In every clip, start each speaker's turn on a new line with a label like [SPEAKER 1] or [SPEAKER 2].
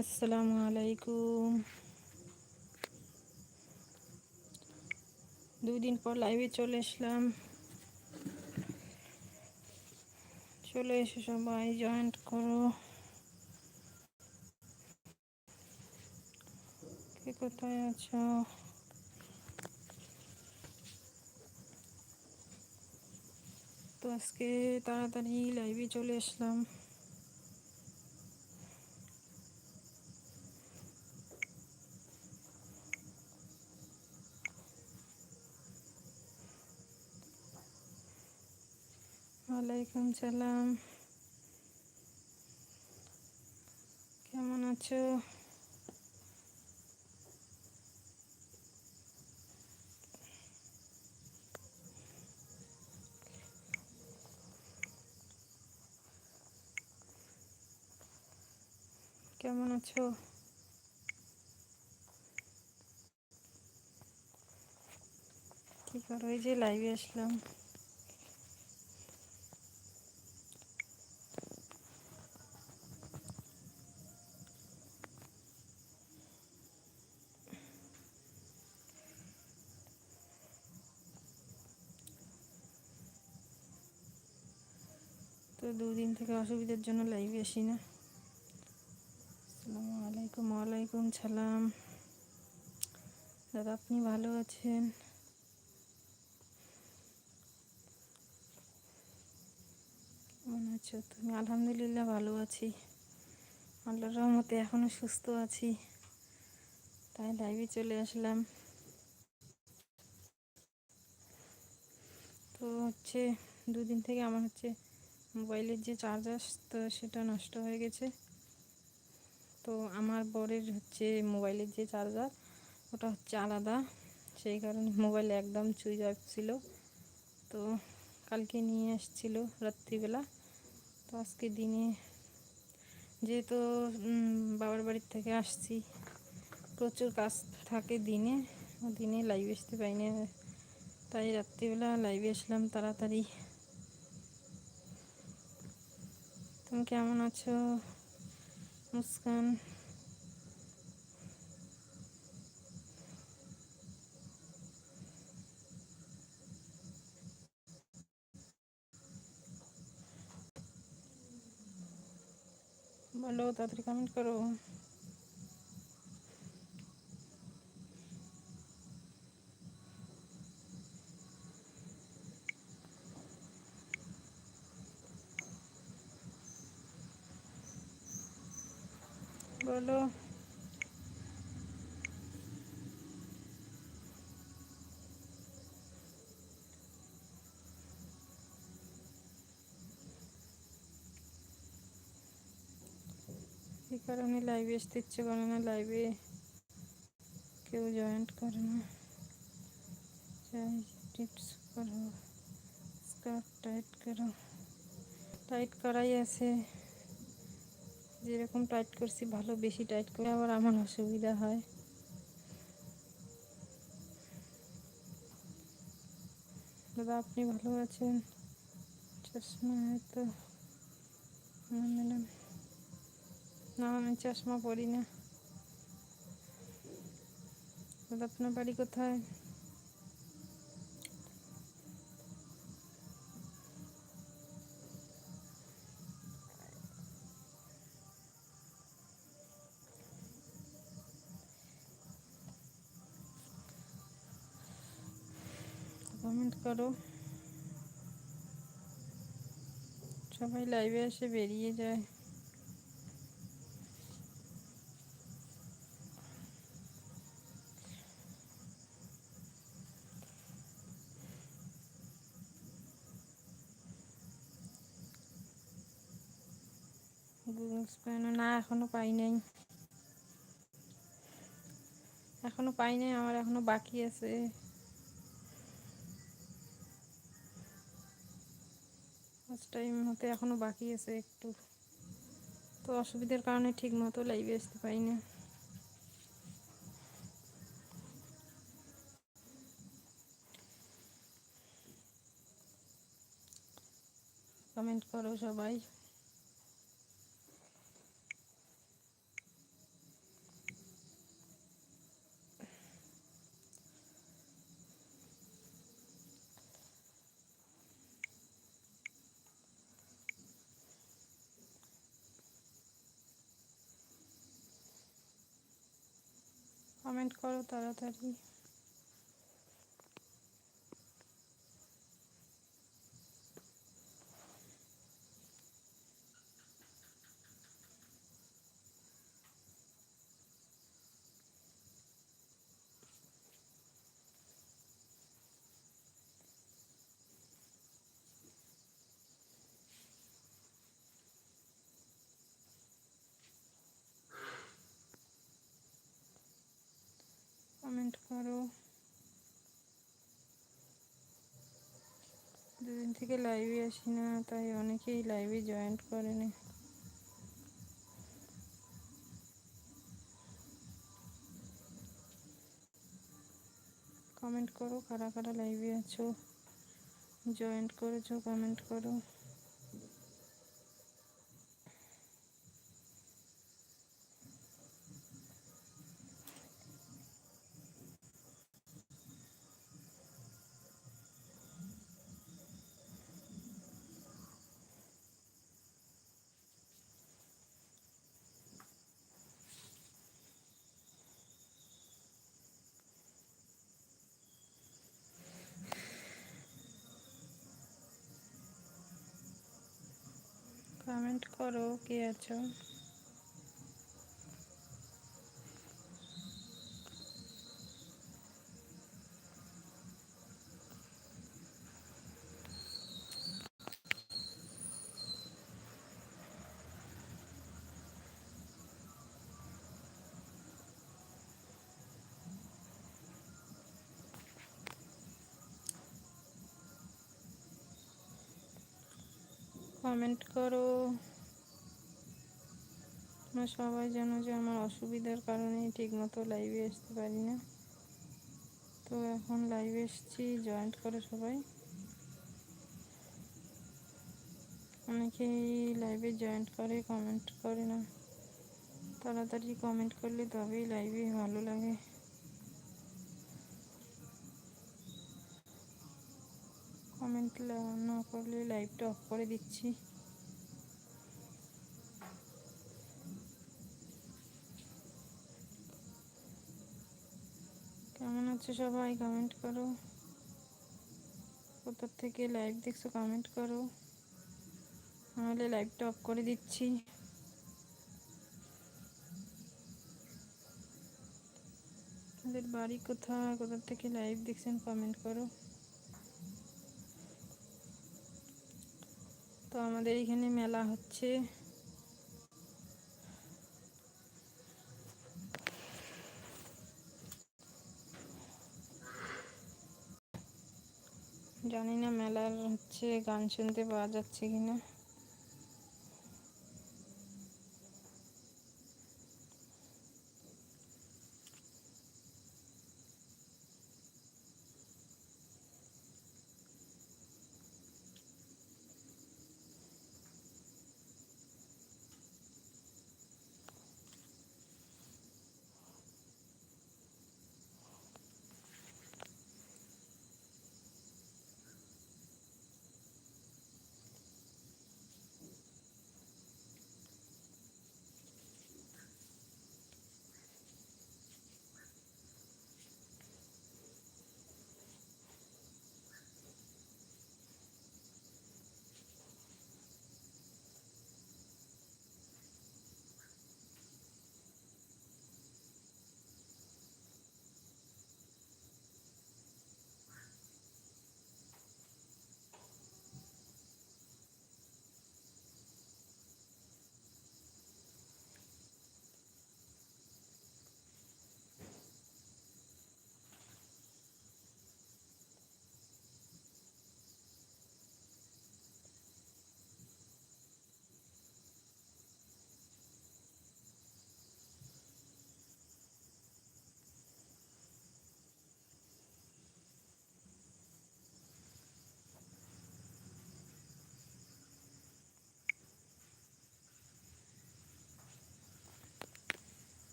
[SPEAKER 1] আসসালামু আলাইকুম। দুই দিন পর লাইভে চলে আসলাম। চলে এসে সবাই জয়েন্ট করো। কে কোথায় আছো? তো আজকে তাড়াতাড়ি লাইভে চলে আসলাম। ওয়ালাইকুম সালাম। কেমন আছো? কেমন আছো? কি করো? এই যে লাইভে আসলাম। দুদিন থেকে অসুবিধার জন্য লাইভে আসি না। আসসালামু আলাইকুম, ওয়ালাইকুম সালাম। দাদা, আপনি ভালো আছেন? কেমন আছো তুমি? আলহামদুলিল্লাহ ভালো আছি। আল্লাহর রহমতে এখনও সুস্থ আছি। তাই লাইভে চলে আসলাম। তো হচ্ছে দুদিন থেকে আমার হচ্ছে মোবাইলের যে চার্জার তো সেটা নষ্ট হয়ে গেছে। তো আমার বরের হচ্ছে মোবাইলের যে চার্জার ওটা হচ্ছে আলাদা। সেই কারণে মোবাইল একদম চুই অফ ছিল তো কালকে নিয়ে আসছিল রাত্রিবেলা। তো আজকে দিনে যেহেতু বাবার বাড়ির থেকে আসছি, প্রচুর কাজ থাকে দিনে। দিনে লাইভ আসতে পাই না তাই রাত্রিবেলা লাইভে আসলাম তাড়াতাড়ি। তুমি কেমন আছো? মুস্কান। বলো তাড়াতাড়ি কমেন্ট করো। বলো এই কারণে লাইভে আসতে ইচ্ছে করে না লাইভে কেউ জয়েন্ট করে না। চাই টিপস করো স্কার্ট টাইট করো। টাইট করাই আছে। যেরকম টাইট করছি, ভালো বেশি টাইট করে, আবার আমার অসুবিধা হয়। দাদা, আপনি ভালো আছেন? চশমা হয়তো ম্যাডাম না, আমি চশমা পরি না। দাদা, আপনার বাড়ি কোথায়? করো। সবাই লাইভে এসে বেরিয়ে যায়। না, এখনও পাই নাই। এখনও পাই নাই, আমার এখনও বাকি আছে। ফার্স্ট টাইম হতে এখনও বাকি আছে একটু। তো অসুবিধার কারণে ঠিক মতো লাইভে আসতে পারি না কমেন্ট করো সবাই। কমেন্ট করো তাড়াতাড়ি কমেন্ট করো দুদিন থেকে লাইভে আসি না, তাই অনেকেই লাইভে জয়েন্ট করেনি কমেন্ট করো, কারা কারা লাইভে আছো? জয়েন্ট করেছ কমেন্ট করো। কমেন্ট করো কে আছো? কমেন্ট করো। তোমরা সবাই জানো যে আমার অসুবিধার কারণে ঠিকমতো লাইভে আসতে পারি না। তো এখন লাইভে এসেছি জয়েন্ট করে সবাই। অনেকেই লাইভে জয়েন্ট করে কমেন্ট করে না। তাড়াতাড়ি কমেন্ট করলে তবেই লাইভে ভালো লাগে। কমেন্ট না করলে লাইভটা অফ করে দিচ্ছি। আছো সবাই কমেন্ট করো। কোথা থেকে লাইভ দেখছ কমেন্ট করো। নাহলে লাইভটা অফ করে দিচ্ছি। আমাদের বাড়ি কোথায়, কোথা থেকে লাইভ দেখছেন কমেন্ট করো। তো আমাদের এখানে মেলা হচ্ছে। জানি না মেলার হচ্ছে গান শুনতে পাওয়া যাচ্ছে কিনা।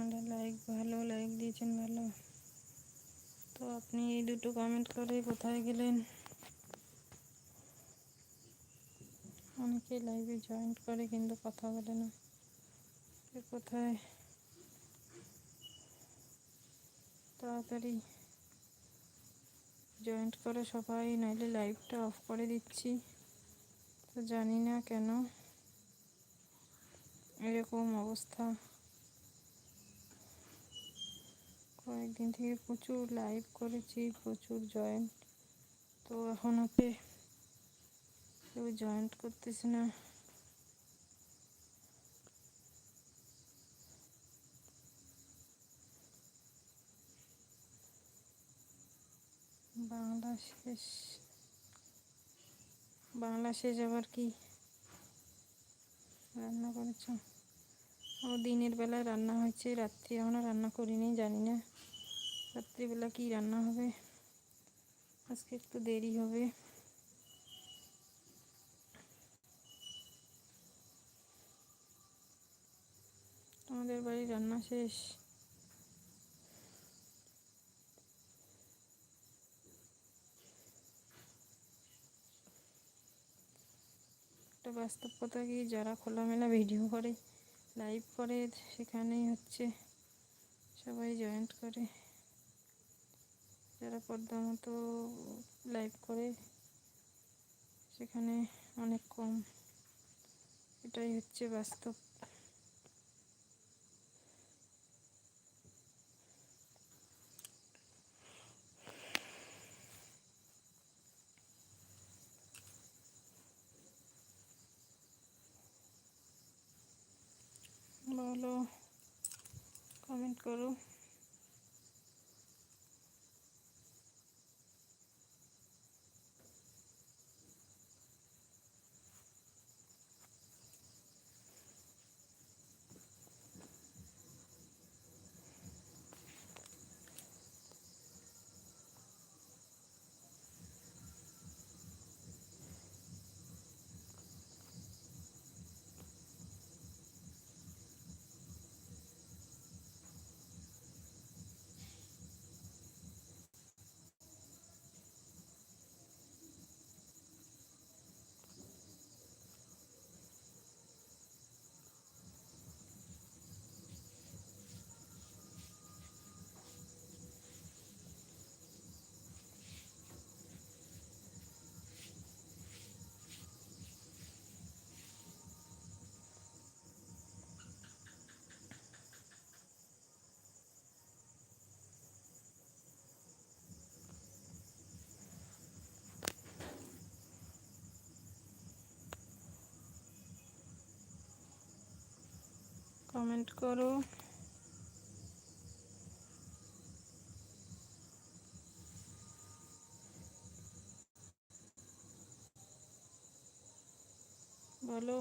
[SPEAKER 1] মানে লাইক ভালো লাইক দিয়েছেন, ভালো। তো আপনি এই দুটো কমেন্ট করে কোথায় গেলেন? অনেকে লাইভে জয়েন্ট করে কিন্তু কথা বলে না। কোথায়? তাড়াতাড়ি জয়েন্ট করে সবাই, নাইলে লাইভটা অফ করে দিচ্ছি। তো জানি না কেন। এরকম অবস্থা। কয়েকদিন থেকে প্রচুর লাইভ করেছি, প্রচুর জয়েন্ট তো এখন ওকে কেউ জয়েন্ট করতেছে না। বাংলা শেষ। বাংলা শেষ আবার কি? রান্না করেছ? ও দিনের বেলায় রান্না হয়েছে, রাত্রি এখনও রান্না করিনি, জানি না। রাত্রিবেলা কি রান্না হবে? আজকে একটু দেরি হবে। আমাদের বাড়ি রান্না শেষ। একটা বাস্তব কি? যারা খোলামেলা ভিডিও করে লাইভ করে, সেখানেই হচ্ছে। সবাই জয়েন্ট করে। যারা পর্দা মতো লাইভ করে সেখানে অনেক কম। এটাই হচ্ছে বাস্তব। বলো কমেন্ট করো। কমেন্ট করো। বলো।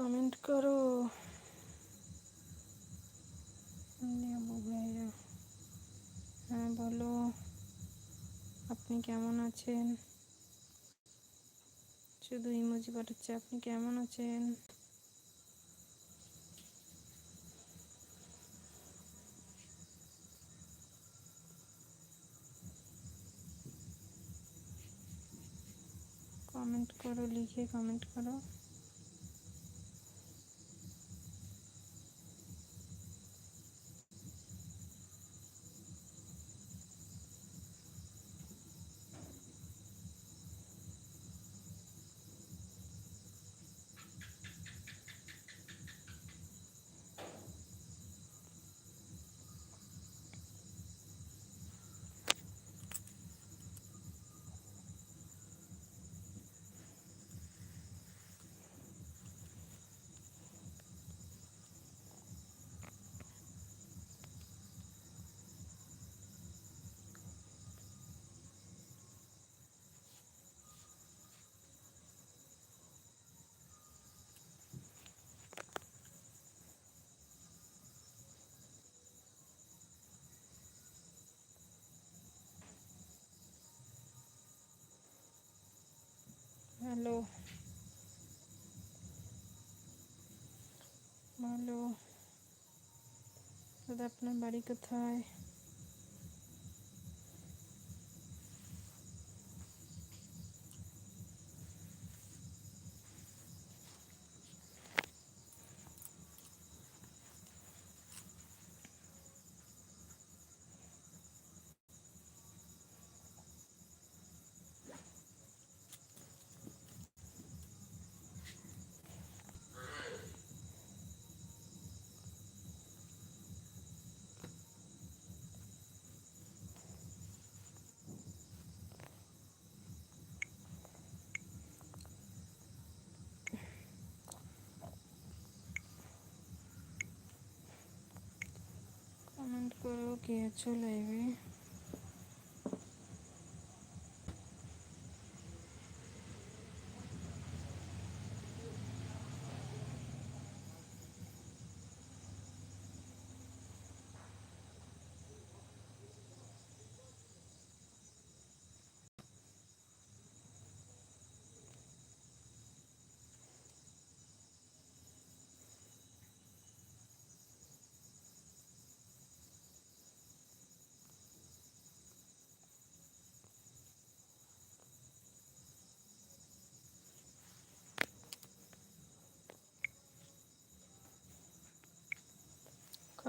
[SPEAKER 1] কমেন্ট করো। ভাইরা হ্যাঁ বলো। আপনি কেমন আছেন? শুধু ইমোজি পাঠাচ্ছে, আপনি কেমন আছেন? কমেন্ট করো, লিখে কমেন্ট করো। হ্যালো ভালো দাদা আপনার বাড়ি কোথায় কে আছো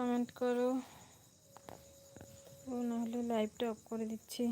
[SPEAKER 1] কমেন্ট করো। ও নাহলে লাইভটা অফ করে দিচ্ছি।